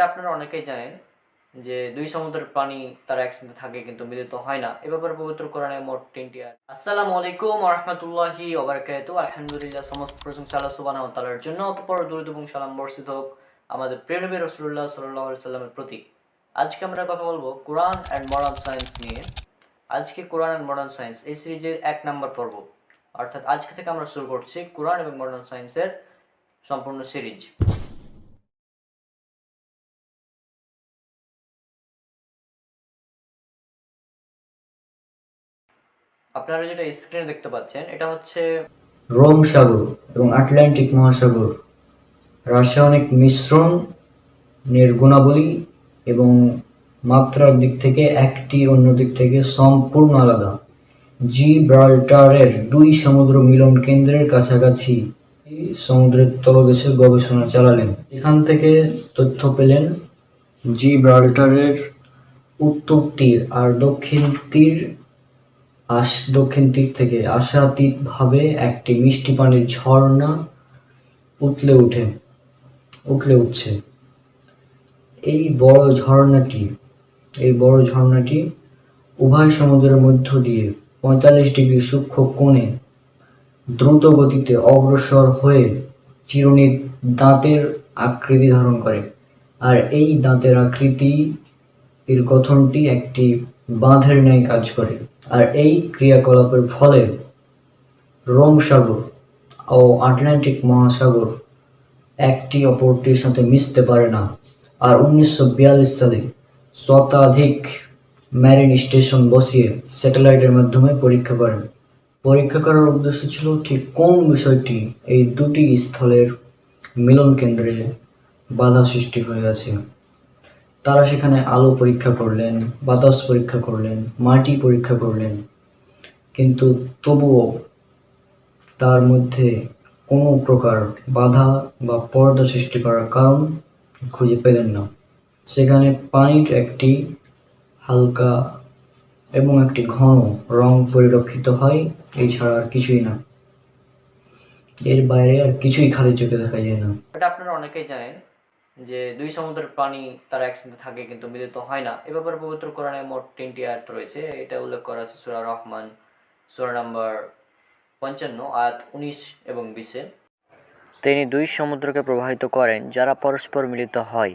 আপনারা অনেকেই জানেন যে দুই সমুদ্রের পানি তারা একসাথে থাকে কিন্তু মিলিত হয় না। এ ব্যাপারে পবিত্র কোরআনে মোট তিনটি আয়াত। আসসালামু আলাইকুম রহমতুল্লাহি ওবরাকাতু আলহামদুলিল্লাহ, সমস্ত প্রশংসা আল্লাহ সুবহানাহু ওয়া তাআলার জন্য। অতঃপর দরুদ এবং সালাম বর্ষিত হোক আমাদের প্রিয় নবী রাসূলুল্লাহ সাল্লাল্লাহু আলাইহি সাল্লামের প্রতি। আজকে আমরা কথা বলব কোরআন অ্যান্ড মডার্ন সায়েন্স নিয়ে। আজকে কোরআন অ্যান্ড মডার্ন সায়েন্স এই সিরিজের এক নম্বর পর্ব। অর্থাৎ আজকে থেকে আমরা শুরু করছি কোরআন এবং মডার্ন সায়েন্সের সম্পূর্ণ সিরিজ। আপনারা যেটা স্ক্রিনে দেখতে পাচ্ছেন, এটা হচ্ছে রোম সাগর এবং আটলান্টিক মহাসাগর। রাসায়নিক মিশ্রণ এর গুণাবলী এবং মাত্রার দিক থেকে একটি অন্য দিক থেকে সম্পূর্ণ আলাদা। জি ব্রাল্টারের দুই সমুদ্র মিলন কেন্দ্রের কাছাকাছি সমুদ্রের তলদেশে গবেষণা চালালেন। এখান থেকে তথ্য পেলেন জি ব্রাল্টারের উত্তর তীর আর দক্ষিণ তীর আস দক্ষিণ তীর থেকে আশাতীতভাবে একটি মিষ্টি পানির ঝর্ণা উতলে উঠে উঠলে উঠছে। এই বড় ঝর্ণাটি, এই বড় ঝর্ণাটি উভয় সমুদ্রের মধ্য দিয়ে পঁয়তাল্লিশ ডিগ্রি সূক্ষ্ম কোণে দ্রুত গতিতে অগ্রসর হয়ে চিরুনির দাঁতের আকৃতি ধারণ করে। আর এই দাঁতের আকৃতি, এর গঠনটি একটি বাঁধের ন্যায় কাজ করে। আর এই ক্রিয়াকলাপের ফলে রোম সাগর ও আটলান্টিক মহাসাগর একটি অপরটির সাথে মিশতে পারে না। আর উনিশশো বিয়াল্লিশ সালে শতাধিক ম্যারিন স্টেশন বসিয়ে স্যাটেলাইটের মাধ্যমে পরীক্ষা করেন। পরীক্ষা করার উদ্দেশ্য ছিল ঠিক কোন বিষয়টি এই দুটি স্থলের মিলন কেন্দ্রে বাধা সৃষ্টি হয়ে আছে। তারা সেখানে আলো পরীক্ষা করলেন, বাতাস পরীক্ষা করলেন, মাটি পরীক্ষা করলেন। কিন্তু তবুও তার মধ্যে কোনো প্রকার বাধা বা পর্দা সৃষ্টি করার কারণ খুঁজে পেলেন না। সেখানে পানির একটি হালকা এবং একটি ঘন রং পরিলক্ষিত হয় এছাড়া আর কিছুই না। এর বাইরে আর কিছুই খালি চোখে দেখা যায় না। এটা আপনারা অনেকেই জানেন। যে দুই সমুদ্রের পানি তারা একসাথে থাকে কিন্তু মিলিত হয় না। এ ব্যাপারে পবিত্র কোরআনে মোট তিনটি আয়াত রয়েছে। এটা উল্লেখ করা আছে সুরা রহমান, সুরা নাম্বার পঞ্চান্ন, আয়াত উনিশ এবং বিশে। তিনি দুই সমুদ্রকে প্রবাহিত করেন, যারা পরস্পর মিলিত হয়।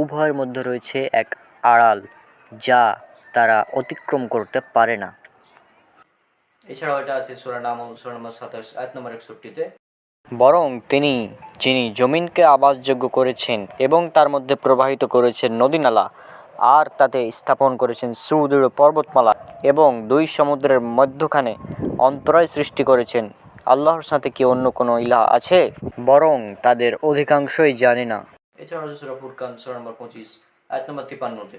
উভয়ের মধ্যে রয়েছে এক আড়াল, যা তারা অতিক্রম করতে পারে না। এছাড়াও এটা আছে সুরা নাম, সুরা নম্বর সাতাশ, আয়াত নম্বর একষট্টিতে। বরং তিনি যিনি জমিনকে আবাসযোগ্য করেছেন এবং তার মধ্যে প্রবাহিত করেছেন নদীনালা আর তাতে স্থাপন করেছেন সুদৃঢ় পর্বতমালা এবং দুই সমুদ্রের মধ্যখানে অন্তরায় সৃষ্টি করেছেন আল্লাহর সাথে কি অন্য কোনো ইলাহ আছে? বরং তাদের অধিকাংশই জানে না। এছাড়াও আছে সুরা ফুরকান সুরা নম্বর পঁচিশ আয়াত নম্বর তিপান্নতে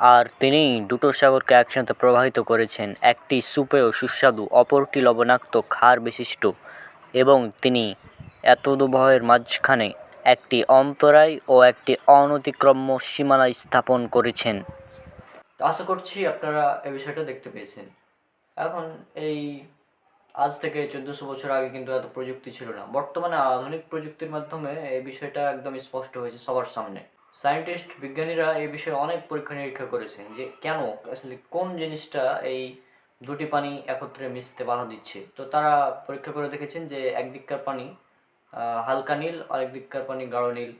আর তিনি দুটো সাগরকে একসাথে প্রবাহিত করেছেন একটি সুপেয় সুস্বাদু অপরটি লবণাক্ত ক্ষার বিশিষ্ট এবং তিনি এত এতদুভয়ের মাঝখানে একটি অন্তরায় ও একটি অনতিক্রম্য সীমানা স্থাপন করেছেন। আশা করছি আপনারা এই বিষয়টা দেখতে পেয়েছেন। এখন এই আজ থেকে চোদ্দোশো বছর আগে কিন্তু এত প্রযুক্তি ছিল না। বর্তমানে আধুনিক প্রযুক্তির মাধ্যমে এই বিষয়টা একদম স্পষ্ট হয়েছে সবার সামনে। সায়েন্টিস্ট, বিজ্ঞানীরা এই বিষয়ে অনেক পরীক্ষা নিরীক্ষা করেছেন যে কেন, আসলে কোন জিনিসটা এই দুটি পানি একত্রে মিশতে বাধা দিচ্ছে। তো তারা পরীক্ষা করে দেখেছেন যে একদিককার পানি হালকা নীল আর একদিককার পানি গাঢ় নীল।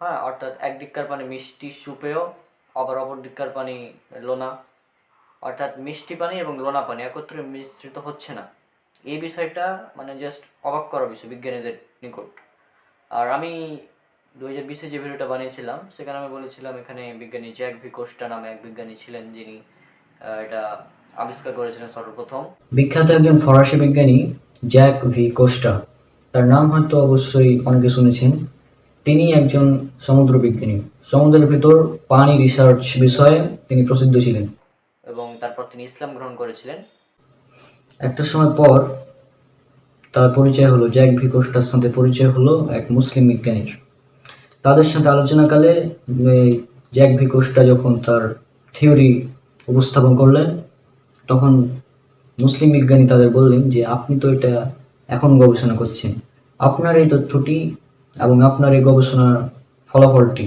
হ্যাঁ অর্থাৎ একদিককার পানি মিষ্টি সুপেয়, আবার অপর দিককার পানি লোনা। অর্থাৎ মিষ্টি পানি এবং লোনা পানি একত্রে মিশ্রিত হচ্ছে না। এই বিষয়টা মানে জাস্ট অবাক করা বিষয় বিজ্ঞানীদের নিকট। আর আমি দু হাজার বিশে যে ভিডিওটা বানিয়েছিলাম, সেখানে আমি বলেছিলাম এখানে বিজ্ঞানী জ্যাক ভি কোস্টা নামে এক বিজ্ঞানী ছিলেন যিনি এটা আবিষ্কার করেছিলেন সর্বপ্রথম। বিখ্যাত একজন ফরাসি বিজ্ঞানী জ্যাক ভি কোস্টা। তার নাম হয়তো অবশ্যই অনেকে শুনেছেন। তিনি একজন সমুদ্র বিজ্ঞানী। সমুদ্রের ভিতর পানি রিসার্চ বিষয়ে তিনি প্রসিদ্ধ ছিলেন। এবং তারপর তিনি ইসলাম গ্রহণ করেছিলেন। একটা সময় পর তার পরিচয় হলো জ্যাক ভি কোস্টার সাথে পরিচয় হলো এক মুসলিম বিজ্ঞানীর। তাদের সাথে আলোচনাকালে জ্যাক ভি কোস্টা যখন তার থিওরি উপস্থাপন করলেন তখন মুসলিম বিজ্ঞানী তাদের বললেন যে, আপনি তো এটা এখন গবেষণা করছেন। আপনার এই তথ্যটি এবং আপনার এই গবেষণার ফলাফলটি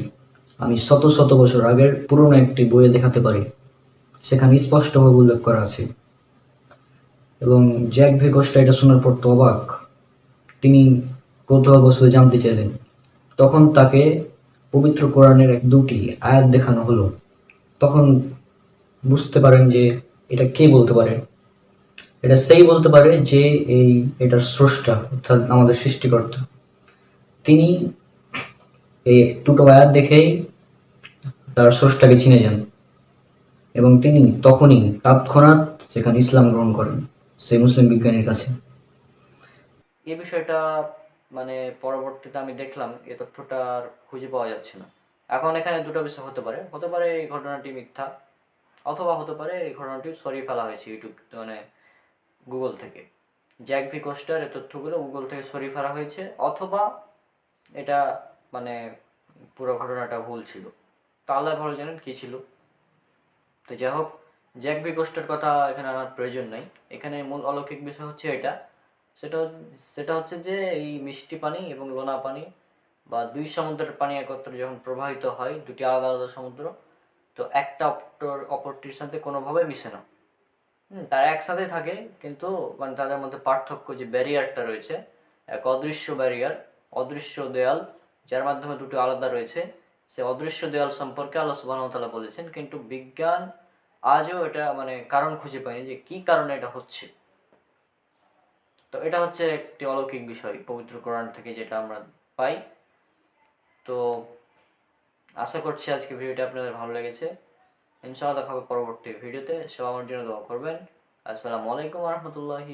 আমি শত শত বছর আগের পুরনো একটি বইয়ে দেখাতে পারি। সেখানে স্পষ্টভাবে উল্লেখ করা আছে। এবং জ্যাক ভেকোস্টা এটা শোনার পর তো অবাক। তিনি কৌতূহল বসে জানতে চাইলেন। তখন তাকে পবিত্র কোরআনের এক দুটি আয়াত দেখানো হলো। তখন বুঝতে পারেন যে এটা কে বলতে পারে? এটা সেই বলতে পারে যে এই এটার স্রষ্টা, অর্থাৎ আমাদের সৃষ্টিকর্তা। তিনি এই দুটো আয়াত দেখেই তার স্রষ্টাকে চিনে যান। এবং তিনি তখনই তৎক্ষণাৎ সেখানে ইসলাম গ্রহণ করেন, সেই মুসলিম বিজ্ঞানীর কাছে। এ বিষয়টা মানে পরবর্তীতে আমি দেখলাম, এ তথ্যটা আর খুঁজে পাওয়া যাচ্ছে না। এখন এখানে দুটো বিষয় হতে পারে। হতে পারে এই ঘটনাটি মিথ্যা অথবা হতে পারে এই ঘটনাটি সরিয়ে ফেলা হয়েছে ইউটিউব মানে গুগল থেকে। জ্যাক ভি কোস্টার এই তথ্যগুলো গুগল থেকে সরিয়ে ফেলা হয়েছে, অথবা এটা মানে পুরো ঘটনাটা ভুল ছিল। তা আল্লাহ ভালো জানেন কী ছিল। তো যাই হোক জ্যাক বি কোস্টার কথা এখানে আনার প্রয়োজন নাই। এখানে মূল অলৌকিক বিষয় হচ্ছে এটা। সেটা সেটা হচ্ছে যে এই মিষ্টি পানি এবং লোনা পানি বা দুই সমুদ্রের পানি একত্রে যখন প্রবাহিত হয়, দুটি আলাদা আলাদা সমুদ্র তো একটা অপর অপরটির সাথে কোনোভাবে মিশে না। হুম, তারা একসাথে থাকে কিন্তু মানে তাদের মধ্যে পার্থক্য যে ব্যারিয়ারটা রয়েছে এক অদৃশ্য ব্যারিয়ার অদৃশ্য দেয়াল যার মাধ্যমে দুটো আলাদা রয়েছে। সে অদৃশ্য দেয়াল সম্পর্কে আল্লাহ সুবাহতালা বলেছেন কিন্তু বিজ্ঞান আজও এটা মানে কারণ খুঁজে পায়নি যে কি কারণে এটা হচ্ছে। তো এটা হচ্ছে একটি অলৌকিক বিষয় পবিত্র কোরআন থেকে যেটা আমরা পাই। তো আশা করছি আজকে ভিডিওটি আপনাদের ভালো লেগেছে। ইনশাআল্লাহ দেখা হবে পরবর্তী ভিডিওতে। সব আমার জন্য দোয়া করবেন। আসসালামু আলাইকুম রহমতুল্লাহি